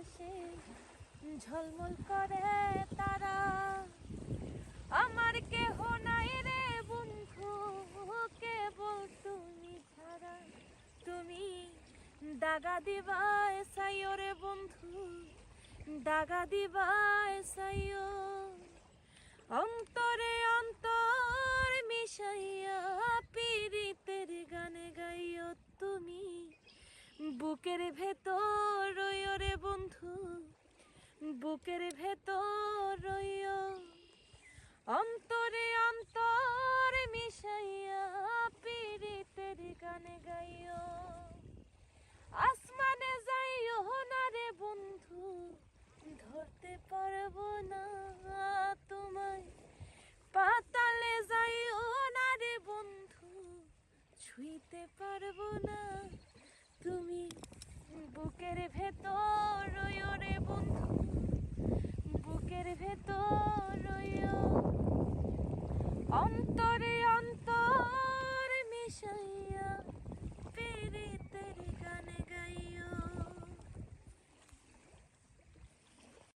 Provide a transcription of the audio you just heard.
আকাশে ঝলমল করে তারা। আমার কেহ নাই রে বন্ধু, কেবল তুমি ছাড়া। তুমি দাগা দিবায় সাইও রে বন্ধু, দাগা দিবায় সাইও। অন্তরে অন্তর মিশাইয়া পীড়িতের গানে গাইও তুমি, বুকের ভেতর রে বন্ধু। বুকের ভেতর অন্তরে অন্তর মিশাইয়া পীড়িতের গানে গাইও। আসমানে যাইও না রে বন্ধু, ধরতে পারব না তোমায়। পাতালে যাইও না রে বন্ধু, ছুঁইতে পারব না তুমি। あんた